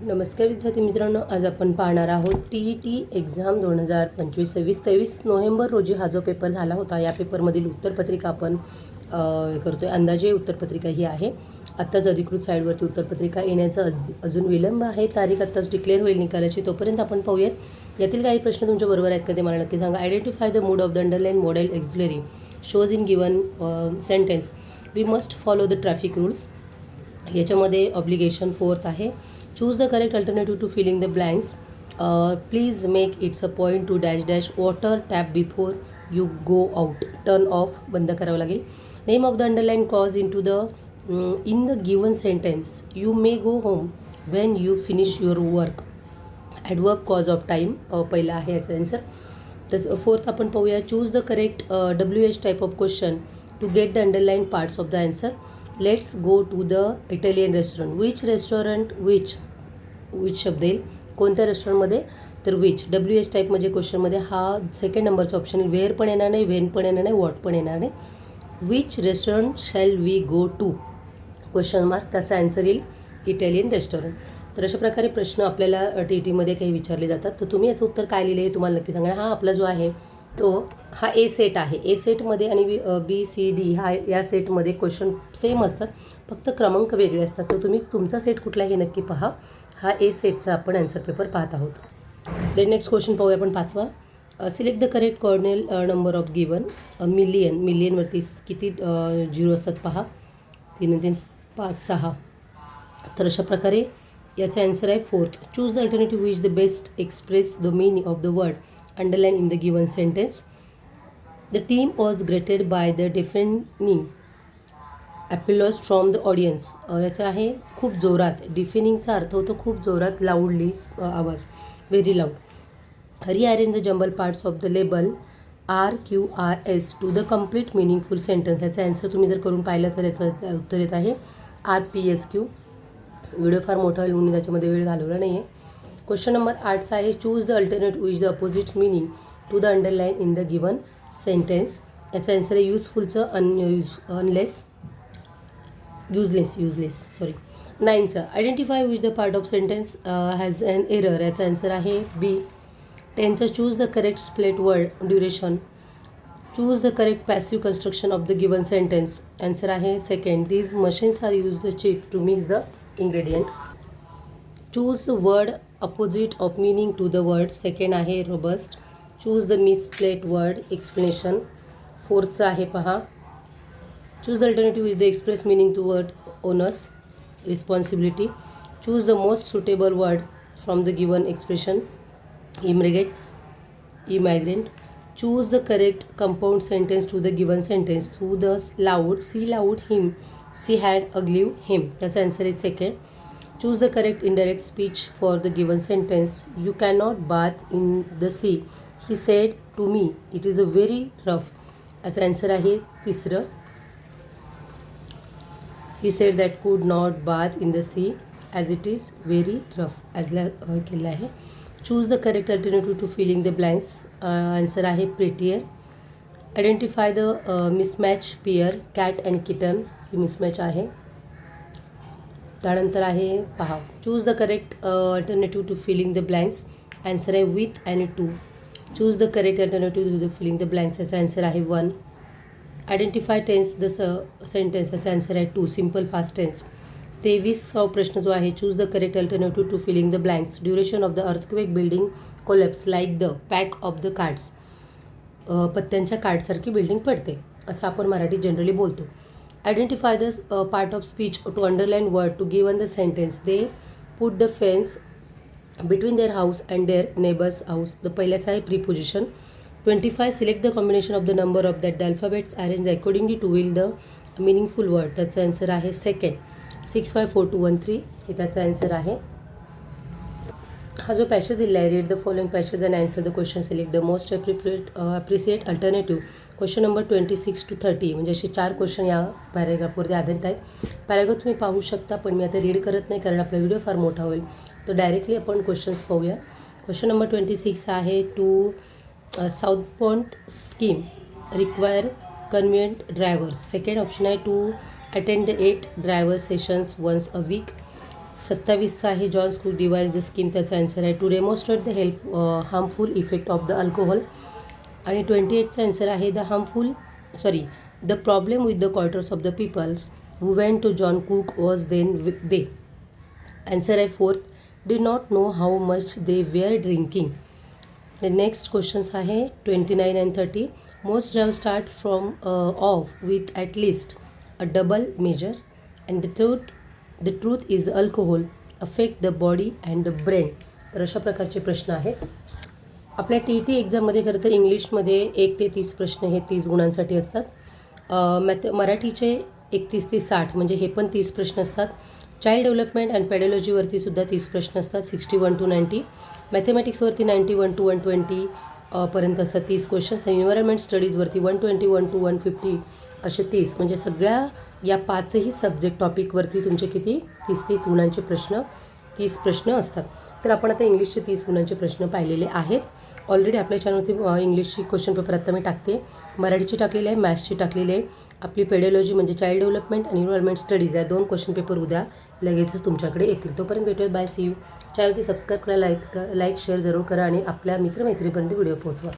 नमस्कार विद्यार्थी मित्रांनो आज आपण पाहणार आहोत टी ई टी एक्झाम दोन हजार पंचवीस सव्वीस तेवीस नोव्हेंबर रोजी हा जो पेपर झाला होता या पेपरमधील उत्तरपत्रिका आपण करतो आहे अंदाजे उत्तरपत्रिका ही आहे. आत्ताच अधिकृत साईडवरती उत्तरपत्रिका येण्याचा अजून विलंब आहे. तारीख आत्ताच डिक्लेअर होईल निकालाची तोपर्यंत आपण पाहूयात. यातील काही प्रश्न तुमच्या बरोबर आहेत का ते मला नक्की सांगा. Identify the mood of the underline modal auxiliary shows in given sentence we must follow the traffic rules याच्यामध्ये ऑब्लिगेशन फोर्थ आहे. Choose the correct alternative to filling the blanks please make its a point to dash dash water tap before you go out turn off बंद करावं लागेल. Name of the underline clause in to the in the given sentence you may go home when you finish your work adverb clause of time पहिला आहे याचं answer तसं fourth आपण पाहूया. Choose the correct W H type of question to get the underline parts of the answer let's go to the Italian restaurant which restaurant which which शब्द येईल. कोणत्या रेस्टॉरंटमध्ये तर विच डब्ल्यू एच टाईप म्हणजे क्वेश्चनमध्ये हा सेकंड नंबरचा option येईल. वेअर पण येणार नाही व्हेन पण येणार नाही वॉट पण येणार नाही. Which restaurant shall we go to question mark त्याचा आन्सर येईल इटालियन रेस्टॉरंट तर अशा प्रकारे प्रश्न आपल्याला टी ई टीमध्ये काही विचारले जातात. तर तुम्ही याचं उत्तर काय लिहिलं आहे तुम्हाला नक्की सांगा. हा आपला जो आहे तो हा ए सेट आहे. ए सेटमध्ये आणि बी सी डी हा या सेटमध्ये क्वेश्चन सेम असतात. फक्त क्रमांक वेगळे असतात. तर तुम्ही तुमचा सेट कुठला हे नक्की पहा. हा ए सेटचा आपण आन्सर पेपर पाहत आहोत. देन नेक्स्ट क्वेश्चन पाहूया आपण पाचवा. Select the correct cardinal number of given million मिलियनवरती किती झिरो असतात पहा. तीन तीन पाच सहा. तर अशा प्रकारे याचा आन्सर आहे fourth choose the alternative which the best express the meaning of the word underline in the given sentence the team was greeted by the defending applause from the audience याचं आहे खूप जोरात. डिफिनिंगचा अर्थ होतो खूप जोरात लाऊडली आवाज. Very loud rearrange the jumble parts of the label R Q R S to the complete meaningful sentence. याचा ॲन्सर तुम्ही जर करून पाहिलं तर याचं उत्तर येत आहे. R P S Q. Video फार मोठा होईल म्हणून त्याच्यामध्ये वेळ घालवला नाही आहे क्वेश्चन नंबर आठचा आहे choose the alternate which the opposite meaning to the underline in the given sentence याचा आन्सर आहे युजफुलचं unuse unless useless useless sorry नाईनचं identify which the part of sentence has an error याचा answer आहे B टेनचं choose the correct spelt word duration choose the correct passive construction of the given sentence answer आहे second these machines are use the chief to mix the ingredient choose the word opposite of meaning to the word second आहे robust choose the misspelt word explanation फोर्थचं आहे पहा choose the alternative is the express meaning to word onus responsibility choose the most suitable word from the given expression immigrate immigrant choose the correct compound sentence to the given sentence through the loud she loud him she had अग्लिव him त्याचा answer is second choose the correct indirect speech for the given sentence you cannot bath in the sea he said to me it is a very rough याचा answer आहे तिसरं he said that could not bath in the sea as it is very rough ॲजला केलं आहे. Choose the correct alternative to filling the blanks answer आहे prettier identify the mismatch pair cat and kitten he mismatch आहे. त्यानंतर आहे पहा. Choose the correct alternative to filling the blanks answer आहे with and to choose the correct alternative to the filling the blanks याचा answer आहे one identify tense the स sentence याचा answer आहे टू सिंपल फास्ट टेन्स तेवीसाव प्रश्न जो आहे choose the correct alternative to filling the blanks duration of the earthquake building collapse like the pack of the cards पत्त्यांच्या कार्डसारखी building पडते असं आपण मराठीत जनरली बोलतो. Identify the part of speech to underline word to given the sentence they put the fence between their house and their neighbours house the पहिल्याचं आहे preposition twenty five select the combination of the number of the alphabets arranged accordingly to to will the word. Word त्याचं answer आहे second six five four two one three हे त्याचा answer आहे. हा जो passage दिला आहे read the following passage and answer the question select the most appropriate appreciate alternative question number twenty six to thirty म्हणजे असे चार क्वेश्चन या पॅरेग्राफवरती आधारित आहेत. पॅरेग्राफ तुम्ही पाहू शकता पण मी आता रीड करत नाही कारण आपला व्हिडिओ फार मोठा होईल. तर डायरेक्टली आपण क्वेश्चन्स पाहूया. क्वेश्चन नंबर ट्वेंटी सिक्स आहे to south point scheme require convenient drivers second option आहे to attend the eight driver sessions once a week सत्तावीसचा आहे John screw devise the scheme त्याचा आन्सर आहे to demonstrate the help harmful effect of the alcohol आणि twenty एटचा answer आहे the harmful sorry the problem with the quarters of the peoples who when to John Cook was then with they answer आहे fourth D not know how much they were drinking the next questions आहे twenty nine and thirty most drive start from off with at least a double measure and the truth the truth is alcohol affect the body and the brain तर अशा प्रकारचे प्रश्न आहेत. आपल्या T E T एक्झाममध्ये खरं तर इंग्लिशमध्ये एक ते तीस प्रश्न हे तीस गुणांसाठी असतात. मॅथ मराठीचे एकतीस ते साठ म्हणजे हे पण तीस प्रश्न असतात. चाइल्ड डेव्हलपमेंट अँड पेडॉलॉजीवरती सुद्धा तीस प्रश्न असतात. Sixty one to ninety मॅथमॅटिक्सवरती ninety one to one twenty पर्यंत असतात तीस क्वेश्चन्स आणि environment स्टडीजवरती one twenty one to one fifty असे तीस. म्हणजे सगळ्या या पाचही सब्जेक्ट टॉपिकवरती तुमचे किती? तीस तीस गुणांचे प्रश्न तीस प्रश्न असतात. तर आपण आता इंग्लिशचे तीस गुणांचे प्रश्न पाहिलेले आहेत. ऑलरेडी आपल्या चॅनलवरती इंग्लिशची क्वेश्चन पेपर आता मी टाकते. मराठीची टाकलेली आहे मॅथ्सची टाकलेली आहे. आपली पेडिओलॉजी म्हणजे चाइल्ड डेव्हलपमेंट आणि इन्व्हायरमेंट स्टडीज या दोन क्वेश्चन पेपर उद्या लगेचच तुमच्याकडे येतील. तोपर्यंत भेटूयात. बाय सी यू चॅनलवरती सबस्क्राईब करा लाईक लाईक शेअर जरूर करा आणि आपल्या मित्रमैत्रीपर्यंत व्हिडिओ पोहोचवा.